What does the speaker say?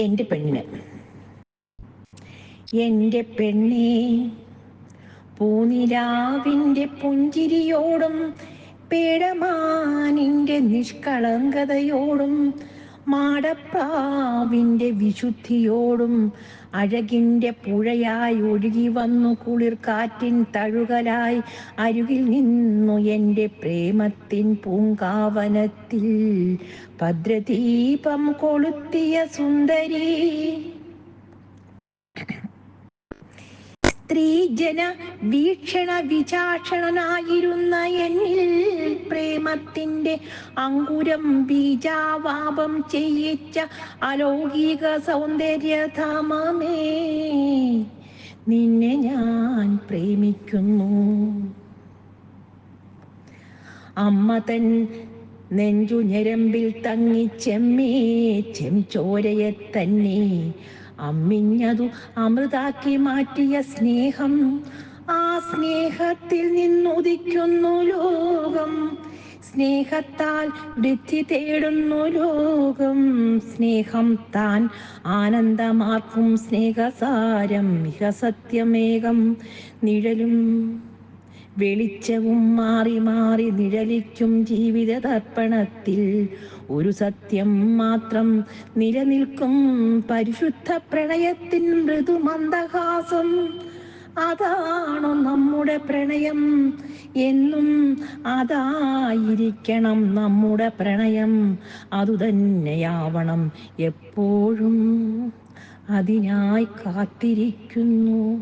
എന്റെ പെണ്ണിന്. എന്റെ പെണ്ണേ പൂനിലാവിന്റെ പുഞ്ചിരിയോടും പേടമാനിന്റെ നിഷ്കളങ്കതയോടും മാടപ്രാവിന്റെ വിശുദ്ധിയോടും അഴകിന്റെ പുഴയായി ഒഴുകി വന്നു കുളിർ കാറ്റിൻ തഴുകലായി. അരുകിൽ നിന്നു എന്റെ പ്രേമത്തിൻ പൂങ്കാവനത്തിൽ ഭദ്രദീപം കൊളുത്തിയ സുന്ദരി. സ്ത്രീജന വീക്ഷണ വിചാക്ഷണനായിരുന്ന എന്നിൽ പ്രേമത്തിന്റെ അങ്കുരം ബീജാവാപം ചെയ്യിച്ച അലൗകിക സൗന്ദര്യധാമമേ. നിന്നെ ഞാൻ പ്രേമിക്കുന്നു. അമ്മ തൻ നെഞ്ചു ഞരമ്പിൽ തങ്ങി ചെമ്മേ ചെംചോരയെ തന്നെ. അമ്മിഞ്ഞതു അമൃതാക്കി മാറ്റിയ സ്നേഹം ആ സ്നേഹത്തിൽ നിന്നുദിക്കുന്നു ലോകം. സ്നേഹത്താൽ വൃദ്ധി തേടുന്നു ലോകം. സ്നേഹം താൻ ആനന്ദമാർക്കും സ്നേഹസാരം. ഇഹ സത്യമേകം നിഴലും വെളിച്ചവും മാറി മാറി നിഴലിക്കും ജീവിത തർപ്പണത്തിൽ ഒരു സത്യം മാത്രം നിലനിൽക്കും. പരിശുദ്ധ പ്രണയത്തിൻ മൃദുമന്ദഹാസം അതാണോ നമ്മുടെ പ്രണയം? എന്നും അതായിരിക്കണം നമ്മുടെ പ്രണയം. അതുതന്നെയാവണം എപ്പോഴും. അതിനായി കാത്തിരിക്കുന്നു.